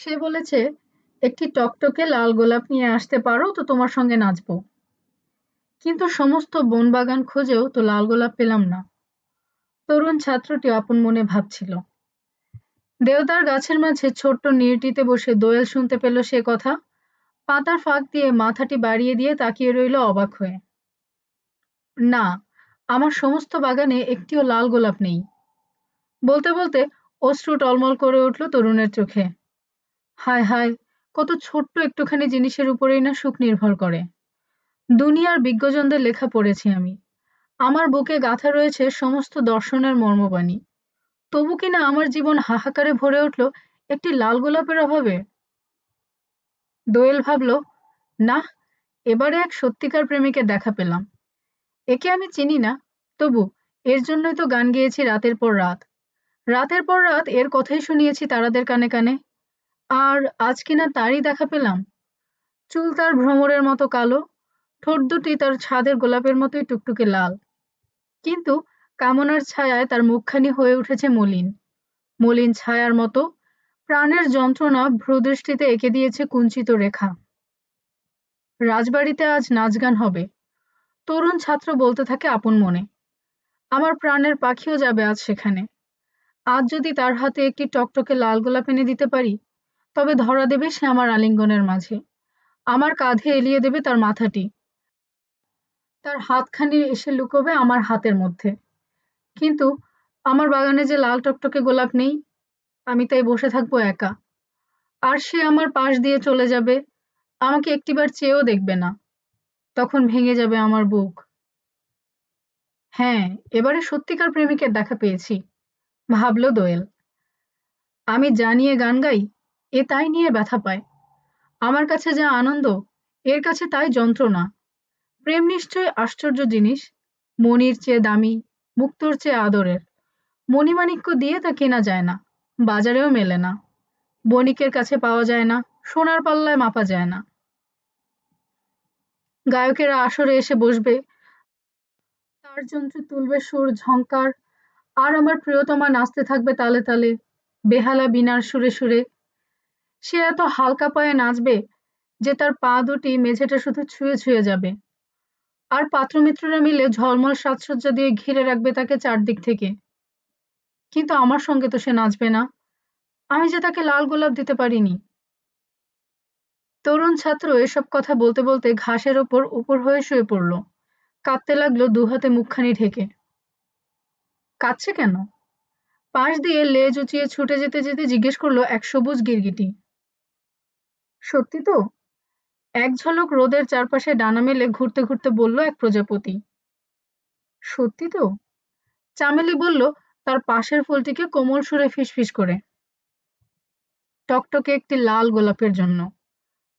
সে বলেছে, একটি টকটকে লাল গোলাপ নিয়ে আসতে পারো, তো তোমার সঙ্গে নাচব। কিন্তু সমস্ত বনবাগান খুঁজেও তো লাল গোলাপ পেলাম না। তরুণ ছাত্রটি আপন মনে ভাবছিল। দেওদার গাছের মাঝে ছোট্ট নিরটিতে বসে দোয়েল শুনতে পেল সে কথা। পাতার ফাঁক দিয়ে মাথাটি বাড়িয়ে দিয়ে তাকিয়ে রইল অবাক হয়ে। না, আমার সমস্ত বাগানে একটিও লাল গোলাপ নেই। বলতে বলতে অশ্রু টলমল করে উঠল তরুণের চোখে। হায় হায়, কত ছোট্ট একটুখানি জিনিসের উপরেই না সুখ নির্ভর করে। দুনিয়ার বিজ্ঞজনদের লেখা পড়েছি আমি। আমার বুকে গাথা রয়েছে সমস্ত দর্শনের মর্মবাণী। তবু কিনা আমার জীবন হাহাকারে ভরে উঠল একটি লাল গোলাপের অভাবে? দোয়েল ভাবল, না, এবারে এক সত্যিকার প্রেমিকের দেখা পেলাম। একে আমি চিনি না, তবু এর জন্যই তো গান গেয়েছি রাতের পর রাত। রাতের পর রাত এর কথাই শুনিয়েছি তারাদের কানে কানে। আর আজ কিনা তারই দেখা পেলাম। চুল তার ভ্রমরের মতো কালো, ঠোঁট দুটি তার ছাদের গোলাপের মতোই টুকটুকে লাল। কিন্তু কামনার ছায়ায় তার মুখখানি হয়ে উঠেছে মলিন। মলিন ছায়ার মতো, প্রাণের যন্ত্রণা ভ্রুদৃষ্টিতে এঁকে দিয়েছে কুঞ্চিত রেখা। রাজবাড়িতে আজ নাচ গান হবে। তরুণ ছাত্র বলতে থাকে আপন মনে, আমার প্রাণের পাখিও যাবে আজ সেখানে। আজ যদি তার হাতে একটি টকটকে লাল গোলাপ এনে দিতে পারি তবে ধরা দেবে সে আমার আলিঙ্গনের মাঝে। আমার কাঁধে এলিয়ে দেবে তার মাথাটি। তার হাতখানি এসে লুকোবে আমার হাতের মধ্যে। কিন্তু আমার বাগানে যে লাল টকটকে গোলাপ নেই, আমি তাই বসে থাকব একা। আর সে আমার পাশ দিয়ে চলে যাবে, আমাকে একটিবার চেয়েও দেখবে না। তখন ভেঙে যাবে আমার বুক। হ্যাঁ এবারে সত্যিকার প্রেমিকের দেখা পেয়েছি। ভাবল দোয়েল। আমি জানিয়ে গান গাই? এ তাই নিয়ে ব্যথা পায়। আমার কাছে যা আনন্দ, এর কাছে তাই যন্ত্রণা। প্রেম নিশ্চয় আশ্চর্য জিনিস, মনির চেয়ে দামি, মুক্তোর চেয়ে আদরের। মণিমাণিক্য দিয়ে তা কেনা যায় না, বাজারেও মেলে না। বণিকের কাছে পাওয়া যায় না, সোনার পাল্লায় মাপা যায় না। গায়কেরা আসরে এসে বসবে, তার যন্ত্রে তুলবে সুর ঝঙ্কার আর আমার প্রিয়তমা নাচতে থাকবে তালে তালে, বেহালা বিনার সুরে সুরে সে এত হালকা পায়ে নাচবে যে তার পা দুটি মেঝেটা শুধু ছুঁয়ে ছুঁয়ে যাবে। আর পাত্রমিত্ররা মিলে ঝলমল সাজসজ্জা দিয়ে ঘিরে রাখবে তাকে চারদিক থেকে। কিন্তু আমার সঙ্গে তো সে নাচবে না। আমি যে তাকে লাল গোলাপ দিতে পারিনি। তরুণ ছাত্র এসব কথা বলতে বলতে ঘাসের ওপর উপর হয়ে শুয়ে পড়ল। কাঁদতে লাগল দুহাতে মুখখানি ঢেকে। কাঁদছে কেন? পাশ দিয়ে লেজ উঁচিয়ে ছুটে যেতে যেতে জিজ্ঞেস করল এক সবুজ গিরগিটি। সত্যি তো? এক ঝলক রোদের চারপাশে ডানা মেলে ঘুরতে ঘুরতে বলল এক প্রজাপতি। সত্যি তো? চামেলি বলল, তার পাশের ফুলটিকে কোমল সুরে ফিসফিস করে। টকটকে একটি লাল গোলাপের জন্য।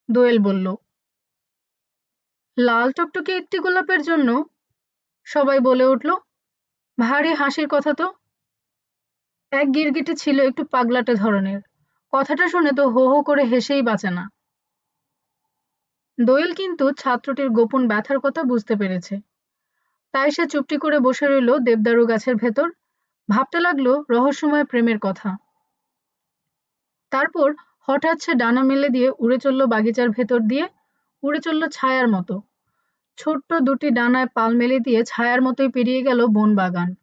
দোয়েল বলল, লাল টকটকে একটি গোলাপের জন্য? সবাই বলে উঠল, ভারী হাসির কথা তো? এক গিরগিটি ছিল একটু পাগলাটে ধরনের। কথাটা শুনে তো হো হো করে হেসেই বাঁচে না। দোয়েল কিন্তু ছাত্রটির গোপন ব্যথার কথা বুঝতে পেরেছে। তাই সে চুপটি করে বসে রইল দেবদারু গাছের ভেতর। ভাবতে লাগল রহস্যময় প্রেমের কথা। তারপর হঠাৎ সে ডানা মেলে দিয়ে উড়ে চলল বাগিচার ভেতর দিয়ে, উড়ে চলল ছায়ার মতো। ছোট্ট দুটি ডানায় পাল মেলে দিয়ে ছায়ার মতোই পেরিয়ে গেল বন বাগান।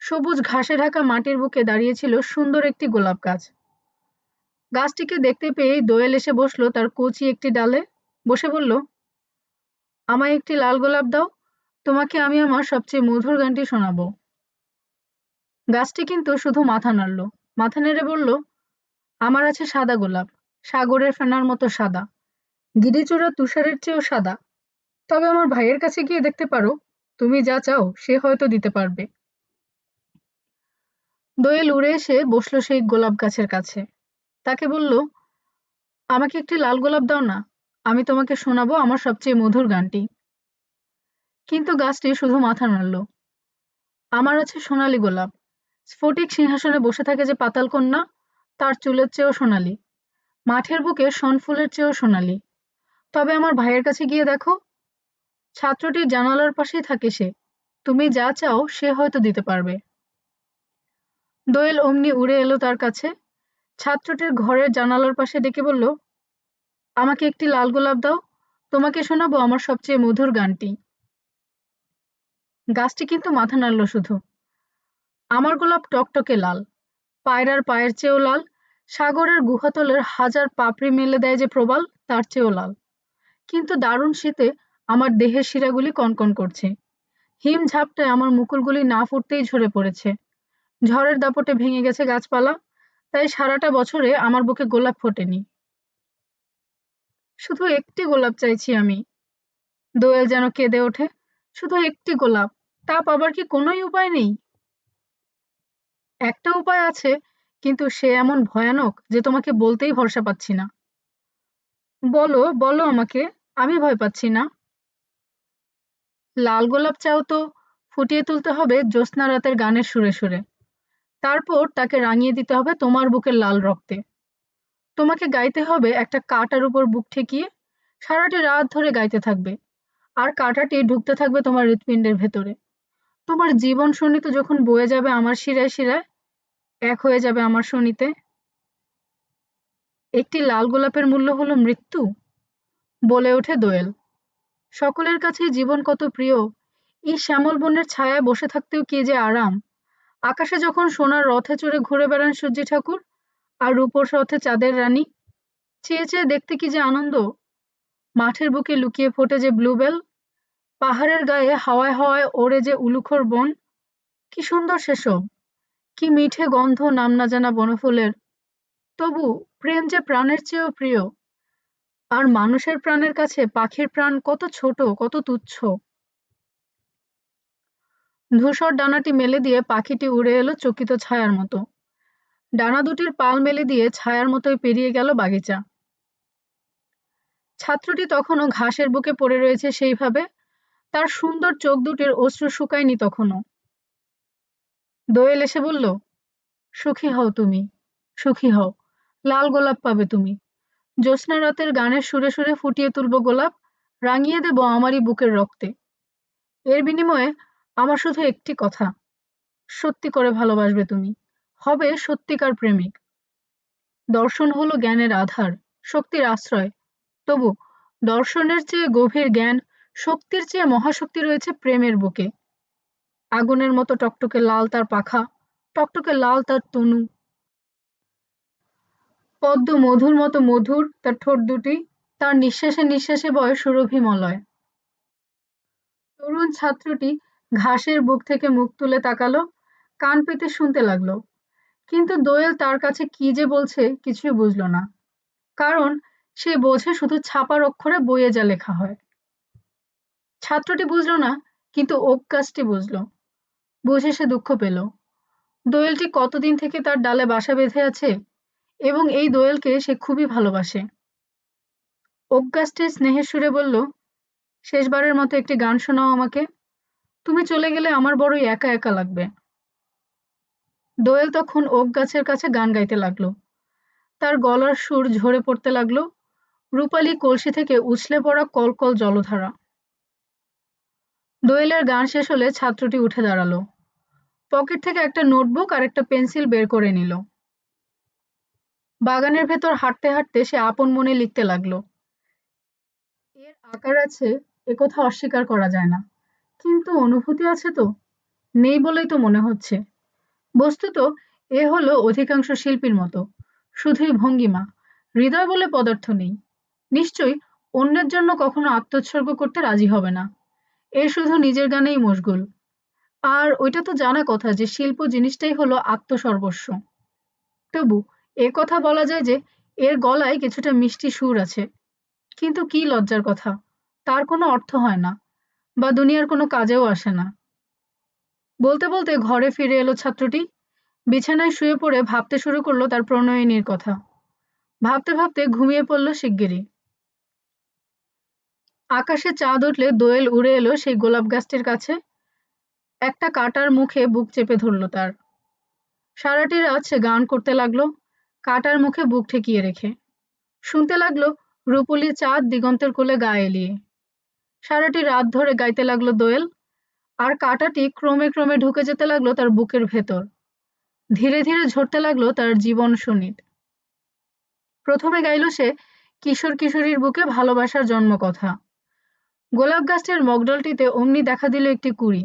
সবুজ ঘাসে ঢাকা মাটির বুকে দাঁড়িয়েছিল সুন্দর একটি গোলাপ গাছ। গাছটিকে দেখতে পেয়ে দোয়েল এসে বসল তার কচি একটি ডালে। বসে বলল, আমায় একটি লাল গোলাপ দাও, তোমাকে আমি আমার সবচেয়ে মধুর গানটি শোনাবো। গাছটি কিন্তু শুধু মাথা নাড়ল। মাথা নেড়ে বলল, আমার আছে সাদা গোলাপ, সাগরের ফেনার মতো সাদা। গিরিচূড়া তুষারের চেয়েও সাদা। তবে আমার ভাইয়ের কাছে গিয়ে দেখতে পারো, তুমি যা চাও সে হয়তো দিতে পারবে। দোয়েল উড়ে এসে বসল সেই গোলাপ গাছের কাছে। তাকে বলল, আমাকে একটি লাল গোলাপ দাও না, আমি তোমাকে শোনাবো আমার সবচেয়ে মধুর গানটি। কিন্তু গাছটি শুধু মাথা নাড়ল। আমার আছে সোনালি গোলাপ, স্ফটিক সিংহাসনে বসে থাকে যে পাতাল কন্যা, তার চুলের চেয়েও সোনালি, মাঠের বুকে ফুলের চেয়েও সোনালি। তবে আমার ভাইয়ের কাছে গিয়ে দেখো, ছাত্রটির জানালার পাশেই থাকে সে, তুমি যা চাও সে হয়তো দিতে পারবে। দোয়েল অমনি উড়ে এলো তার কাছে। ছাত্রটির ঘরের জানালার পাশে ডেকে বলল, আমাকে একটি লাল গোলাপ দাও, তোমাকে শোনাবো আমার সবচেয়ে মধুর গানটি। গাছটি কিন্তু মাথা নাড়ল শুধু। আমার গোলাপ টকটকে লাল, পায়রার পায়ের চেয়েও লাল, সাগরের গুহাতলের হাজার পাপড়ি মেলে দেয় যে প্রবাল, তার চেয়েও লাল। কিন্তু দারুণ শীতে আমার দেহের শিরাগুলি কনকন করছে। হিম ঝাপটায় আমার মুকুলগুলি না ফুটতেই ঝরে পড়েছে। ঝড়ের দাপটে ভেঙে গেছে গাছপালা তাই সারাটা বছরে আমার বুকে গোলাপ ফোটেনি। শুধু একটি গোলাপ চাইছি আমি। দোয়েল যেন কেঁদে ওঠে, শুধু একটি গোলাপ তা পাবার কি কোনোই উপায় নেই? একটা উপায় আছে, কিন্তু সে এমন ভয়ানক যে তোমাকে বলতেই ভরসা পাচ্ছি না। বলো বলো আমাকে, আমি ভয় পাচ্ছি না। লাল গোলাপ চাও তো, ফুটিয়ে তুলতে হবে জ্যোৎস্না রাতের গানের সুরে সুরে। তারপর তাকে রাঙিয়ে দিতে হবে তোমার বুকের লাল রক্তে। তোমাকে গাইতে হবে একটা কাটার উপর বুক ঠেকিয়ে, সারাটি রাত ধরে গাইতে থাকবে। আর কাঁটাটি ঢুকতে থাকবে তোমার হৃৎপিণ্ডের ভেতরে। তোমার জীবন শোনিত যখন বয়ে যাবে আমার শিরায় শিরায়, এক হয়ে যাবে আমার শনিতে। একটি লাল গোলাপের মূল্য হলো মৃত্যু, বলে ওঠে দোয়েল। সকলের কাছেই জীবন কত প্রিয়, এই শ্যামল বনের ছায়ায় বসে থাকতেও কে যে আরাম। আকাশে যখন সোনার রথে চড়ে ঘুরে বেড়ান সূর্যি ঠাকুর আর রূপর রথে চাঁদের রানী, চেয়ে চেয়ে দেখতে কি যে আনন্দ। মাঠের বুকে লুকিয়ে ফোটে যে ব্লুবেল পাহাড়ের গায়ে হাওয়ায় হাওয়ায় ওড়ে যে উলুখর বন। কি সুন্দর সেসব, কি মিঠে গন্ধ নাম না জানা বনফুলের। তবু প্রেম যে প্রাণের চেয়েও প্রিয়, আর মানুষের প্রাণের কাছে পাখির প্রাণ কত ছোট, কত তুচ্ছ। ধূসর ডানাটি মেলে দিয়ে পাখিটি উড়ে এলো চকিত ছায়ার মতো। ডানা দুটির পাল মেলে দিয়ে ছায়ার মতোই পেরিয়ে গেল বাগিচা। ছাত্রটি তখনও ঘাসের বুকে পড়ে রয়েছে সেইভাবে। তার সুন্দর চোখ দুটির অশ্রু শুকায়নি তখনও। দোয়েল এসে বলল, সুখী হও তুমি, সুখী হও, লাল গোলাপ পাবে তুমি। জ্যোৎস্না রাতের গানের সুরে সুরে ফুটিয়ে তুলব গোলাপ, রাঙিয়ে দেব আমারই বুকের রক্তে। এর বিনিময়ে আমার শুধু একটি কথা। সত্যি করে ভালোবাসবে তুমি। হবে সত্যিকার প্রেমিক। দর্শন হলো জ্ঞানের আধার, শক্তির আশ্রয়। তবু দর্শনের চেয়ে গভীর জ্ঞান, শক্তির চেয়ে মহাশক্তি রয়েছে প্রেমের বুকে। আগুনের মতো টকটকে লাল তার পাখা, টকটকে লাল তার তনু। পদ্ম মধুর মতো মধুর তার ঠোঁট দুটি, তার নিঃশ্বাসে নিঃশ্বাসে বয় সুরভিমলয় তরুণ ছাত্রটি ঘাসের বুক থেকে মুখ তুলে তাকালো, কান পেতে শুনতে লাগল। কিন্তু দোয়েল তার কাছে কি যে বলছে কিছুই বুঝল না। কারণ সে বোঝে শুধু ছাপার অক্ষরে বইয়ে যা লেখা হয়। ছাত্রটি বুঝল না, কিন্তু ওক গাছটি বুঝল। বুঝে সে দুঃখ পেল। দোয়েলটি কতদিন থেকে তার ডালে বাসা বেঁধে আছে এবং এই দোয়েলকে সে খুবই ভালোবাসে। ওক গাছটি স্নেহের সুরে বলল, শেষবারের মতো একটি গান শোনাও আমাকে। তুমি চলে গেলে আমার বড়ই একা একা লাগবে। দোয়েল তখন ওক গাছের কাছে গান গাইতে লাগল। তার গলার সুর ঝরে পড়তে লাগল। রূপালী কলসি থেকে উছলে পড়া কলকল জলধারা। দোয়েলের গান শেষ হলে ছাত্রটি উঠে দাঁড়াল। পকেট থেকে একটা নোটবুক আর একটা পেন্সিল বের করে নিল। বাগানের ভেতর হাঁটতে হাঁটতে সে আপন মনে লিখতে লাগল। এর আকার আছে একথা অস্বীকার করা যায় না। কিন্তু অনুভূতি আছে তো? নেই বলেই তো মনে হচ্ছে। বস্তুত এ হলো অধিকাংশ শিল্পীর মতো, শুধুই ভঙ্গিমা, হৃদয় বলে পদার্থ নেই। নিশ্চয়ই অন্যের জন্য কখনো আত্মোৎসর্গ করতে রাজি হবে না। এ শুধু নিজের গানেই মশগুল। আর ওইটা তো জানা কথা যে শিল্প জিনিসটাই হলো আত্মসর্বস্ব। তবু এ কথা বলা যায় যে এর গলায় কিছুটা মিষ্টি সুর আছে। কিন্তু কি লজ্জার কথা, তার কোনো অর্থ হয় না। বা দুনিয়ার কোনো কাজেও আসে না। বলতে বলতে ঘরে ফিরে এলো ছাত্রটি। বিছানায় শুয়ে পড়ে ভাবতে শুরু করল তার প্রণয়িনীর কথা। ভাবতে ভাবতে ঘুমিয়ে পড়ল শিগগিরই। আকাশে চাঁদ উঠলে দোয়েল উড়ে এলো সেই গোলাপ গাছটির কাছে। একটা কাটার মুখে বুক চেপে ধরল তার। সারাটি রাত সে গান করতে লাগল, কাটার মুখে বুক ঠেকিয়ে রেখে। শুনতে লাগল রূপলি চাঁদ দিগন্তের কোলে গা এলিয়ে। সারাটি রাত ধরে গাইতে লাগল দোয়েল, আর কাটাটি ক্রমে ক্রমে ঢুকে যেতে লাগল তার বুকের ভেতর। ধীরে ধীরে ঝরতে লাগল তার জীবন সুনিত প্রথমে গাইল সে কিশোর কিশোরীর বুকে ভালোবাসার জন্ম কথা গোলাপ গাছটির মগডলটিতে অমনি দেখা দিল একটি কুড়ি।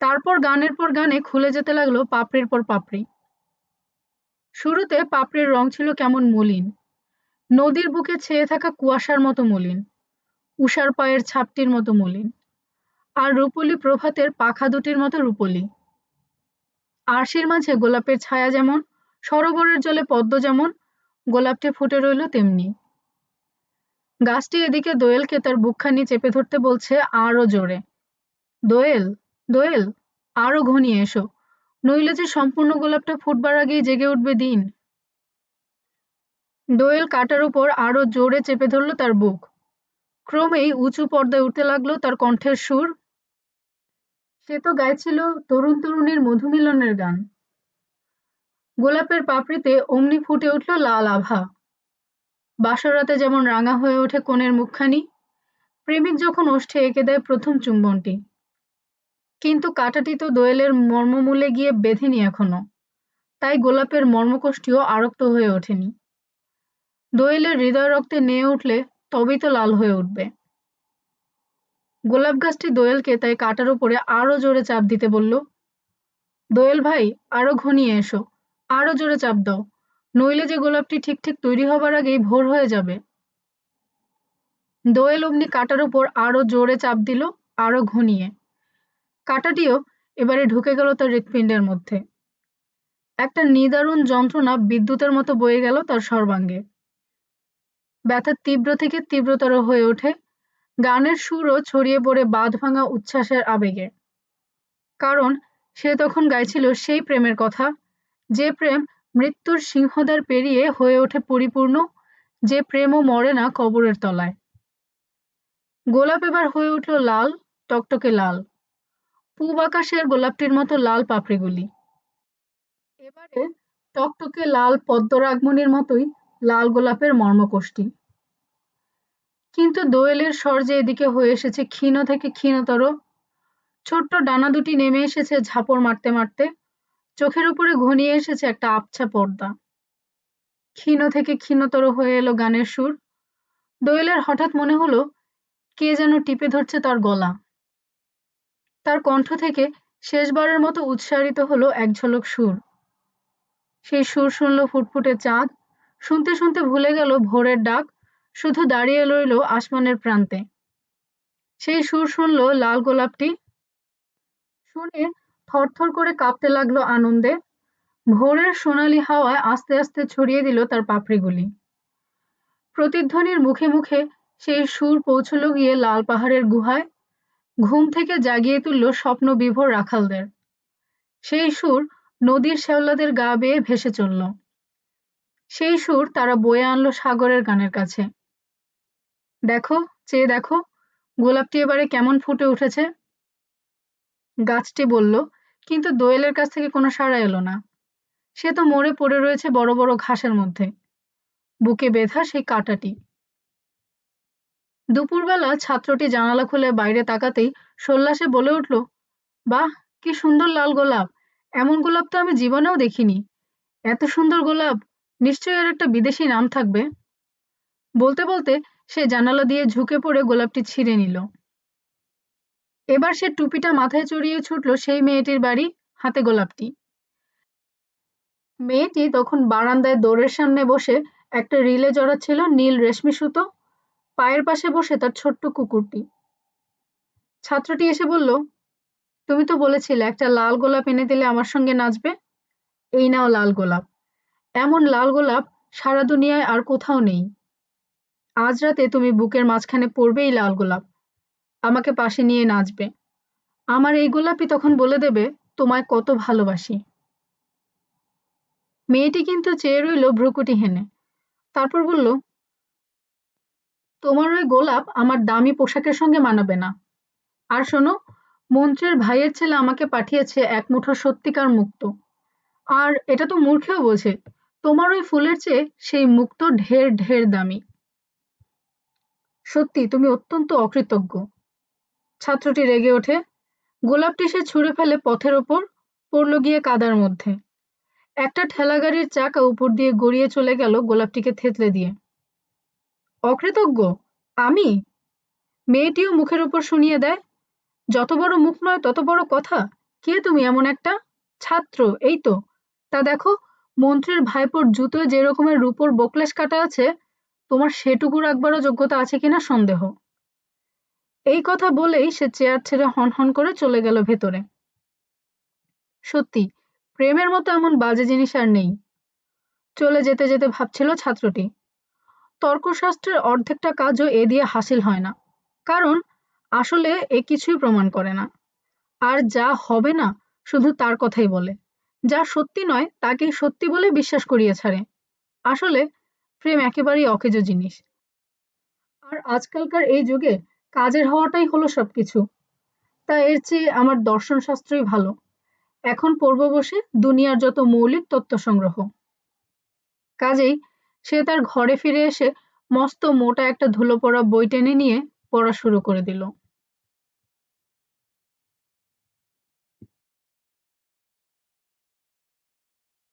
তারপর গানের পর গানে খুলে যেতে লাগল পাপড়ির পর পাপড়ি। শুরুতে পাপড়ির রং ছিল কেমন মলিন। নদীর বুকে ছেয়ে থাকা কুয়াশার মতো মলিন। উষার পায়ের ছাপটির মতো মলিন। আর রূপলি প্রভাতের পাখা দুটির মতো রূপলি। আরশির মাঝে গোলাপের ছায়া যেমন, সরোবরের জলে পদ্ম যেমন, গোলাপটি ফুটে রইল তেমনি। গাছটি এদিকে দোয়েলকে তার বুকখানি চেপে ধরতে বলছে, আরও জোরে। দোয়েল দোয়েল, আরও ঘনিয়ে এসো। নইলে যে সম্পূর্ণ গোলাপটা ফুটবার আগেই জেগে উঠবে দিন। দোয়েল কাটার উপর আরও জোরে চেপে ধরল তার বুক। ক্রমেই উঁচু পর্দায় উঠতে লাগল তার কণ্ঠের সুর। সে তো গাইছিল তরুণ তরুণীর মধুমিলনের গান। গোলাপের পাপড়িতে অমনি ফুটে উঠল লাল আভা। বাসরাতে যেমন রাঙা হয়ে ওঠে কনের মুখখানি, প্রেমিক যখন ওষ্ঠে এঁকে দেয় প্রথম চুম্বনটি। কিন্তু কাটাটি তো দোয়েলের মর্মমূলে গিয়ে বেঁধেনি এখনও, তাই গোলাপের মর্মকষ্টিও আরক্ত হয়ে ওঠেনি। দোয়েলের হৃদয় রক্তে নেয়ে উঠলে তবেই তো লাল হয়ে উঠবে। গোলাপ গাছটি দোয়েলকে তাই কাটার উপরে আরও জোরে চাপ দিতে বলল, দোয়েল ভাই, আরও ঘনিয়ে এসো, আরও জোরে চাপ দাও, নইলে যে গোলাপটি ঠিক ঠিক তৈরি হবার আগেই ভোর হয়ে যাবে। দোয়েল অমনি কাটার উপর আরও জোরে চাপ দিল, আরও ঘনিয়ে। কাটাটিও এবারে ঢুকে গেল তার হৃৎপিণ্ডের মধ্যে। একটা নিদারুণ যন্ত্রণা বিদ্যুতের মতো বয়ে গেল তার সর্বাঙ্গে। ব্যথার তীব্র থেকে তীব্রতর হয়ে ওঠে। গানের সুরও ছড়িয়ে পড়ে বাঁধ ভাঙা উচ্ছ্বাসের আবেগে। কারণ সে তখন গাইছিল সেই প্রেমের কথা। যে প্রেম মৃত্যুর সিংহদ্বার পেরিয়ে হয়ে ওঠে পরিপূর্ণ, যে প্রেমও মরে না কবরের তলায়। গোলাপ এবার হয়ে উঠল লাল, টকটকে লাল। পূব আকাশের গোলাপটির মতো লাল পাপড়িগুলি। এবারে টকটকে লাল পদ্মরাগমণির মতোই লাল গোলাপের মর্মকোষ্ঠী। কিন্তু দোয়েলের স্বর যে এদিকে হয়ে এসেছে ক্ষীণ থেকে ক্ষীণতর, ছোট্ট ডানা দুটি নেমে এসেছে ঝাপড় মারতে মারতে, চোখের উপরে ঘনিয়ে এসেছে একটা আবছা পর্দা। ক্ষীণ থেকে ক্ষীণতর হয়ে এলো গানের সুর। দোয়েলের হঠাৎ মনে হলো, কে যেন টিপে ধরছে তার গলা। তার কণ্ঠ থেকে শেষবারের মতো উৎসারিত হলো এক ঝলক সুর। সেই সুর শুনল ফুটফুটে চাঁদ শুনতে শুনতে ভুলে গেল ভোরের ডাক, শুধু দাঁড়িয়ে রইল আসমানের প্রান্তে। সেই সুর শুনল লাল গোলাপটি। শুনে থরথর করে কাঁপতে লাগল আনন্দে। ভোরের সোনালি হাওয়ায় আস্তে আস্তে ছড়িয়ে দিল তার পাপড়িগুলি। প্রতিধ্বনির মুখে মুখে সেই সুর পৌঁছল গিয়ে লাল পাহাড়ের গুহায়। ঘুম থেকে জাগিয়ে তুলল স্বপ্ন বিভোর রাখালদের। সেই সুর নদীর শ্যাওলাদের গা বেয়ে ভেসে চলল। সেই সুর তারা বয়ে আনলো সাগরের গানের কাছে। দেখো, চেয়ে দেখো, গোলাপটি এবারে কেমন ফুটে উঠেছে? গাছটি বলল, কিন্তু দোয়েলের কাছ থেকে কোনো সাড়া এলো না। সে তো মরে পড়ে রয়েছে বড় বড় ঘাসের মধ্যে। বুকে বেঁধা সেই কাটাটি। দুপুরবেলা ছাত্রটি জানালা খুলে বাইরে তাকাতেই সোল্লাসে বলে উঠল, বাহ, কি সুন্দর লাল গোলাপ। এমন গোলাপ তো আমি জীবনেও দেখিনি। এত সুন্দর গোলাপ নিশ্চয়ই এর একটা বিদেশি নাম থাকবে। বলতে বলতে সে জানালা দিয়ে ঝুঁকে পড়ে গোলাপটি ছিঁড়ে নিল। এবার সে টুপিটা মাথায় চড়িয়ে ছুটল সেই মেয়েটির বাড়ি, হাতে গোলাপটি। মেয়েটি তখন বারান্দায় দৌড়ের সামনে বসে একটা রিলে জড়াচ্ছিল নীল রেশমি সুতো, পায়ের পাশে বসে তার ছোট্ট কুকুরটি। ছাত্রটি এসে বলল, তুমি তো বলেছিলে একটা লাল গোলাপ এনে দিলে আমার সঙ্গে নাচবে। এই নাও লাল গোলাপ। এমন লাল গোলাপ সারা দুনিয়ায় আর কোথাও নেই। আজ রাতে তুমি বুকের মাঝখানে পড়বেই লাল গোলাপ। আমাকে পাশে নিয়ে নাচবে। আমার এই গোলাপই তখন বলে দেবে, তোমায় কত ভালোবাসি। মেয়েটি কিন্তু চেয়ে রইল ভ্রুকুটি হেনে। তারপর বলল, তোমার ওই গোলাপ আমার দামি পোশাকের সঙ্গে মানাবে না। আর শোনো, মন্ত্রীর ভাইয়ের ছেলে আমাকে পাঠিয়েছে এক মুঠো সত্যিকার মুক্ত। আর এটা তো মূর্খেও বোঝে। তোমার ওই ফুলের চেয়ে সেই মুক্ত ঢের ঢের দামি। সত্যি, তুমি অত্যন্ত অকৃতজ্ঞ। ছাত্রটি রেগে ওঠে। গোলাপটি সে ছুঁড়ে ফেলে পথের ওপর, পড়ল গিয়ে কাদার মধ্যে। একটা ঠেলাগাড়ির চাকা উপর দিয়ে গড়িয়ে চলে গেল গোলাপটিকে থেতলে দিয়ে। অকৃতজ্ঞ? আমি? মেয়েটিও মুখের উপর শুনিয়ে দেয়, যত বড় মুখ নয় তত বড় কথা। কে তুমি এমন একটা? ছাত্র, এই তো। তা দেখো মন্ত্রীর ভাইপোর জুতোয় যে রকমের রূপোর বোকলেস কাটা আছে, তোমার সেটুকু রাখবারও যোগ্যতা আছে কিনা সন্দেহ। এই কথা বলেই সে চেয়ার ছেড়ে হন হন করে চলে গেল ভেতরে। সত্যি, প্রেমের মতো এমন বাজে জিনিস আর নেই। চলে যেতে যেতে ভাবছিল ছাত্রটি। তর্কশাস্ত্রের অর্ধেকটা কাজও এ দিয়ে হাসিল হয় না, কারণ আসলে এ কিছুই প্রমাণ করে না। আর যা হবে না, শুধু তার কথাই বলে। যা সত্যি নয় তাকেই সত্যি বলে বিশ্বাস করিয়ে ছাড়ে। আসলে, প্রেম একেবারেই অকেজো জিনিস। আর আজকালকার এই যুগে কাজের হওয়াটাই হলো সবকিছু। তা এর চেয়ে আমার দর্শন শাস্ত্রই ভালো। এখন পড়ব বসে দুনিয়ার যত মৌলিক তত্ত্ব সংগ্রহ। কাজেই সে তার ঘরে ফিরে এসে মস্ত মোটা একটা ধুলো পড়া বই টেনে নিয়ে পড়া শুরু করে দিল।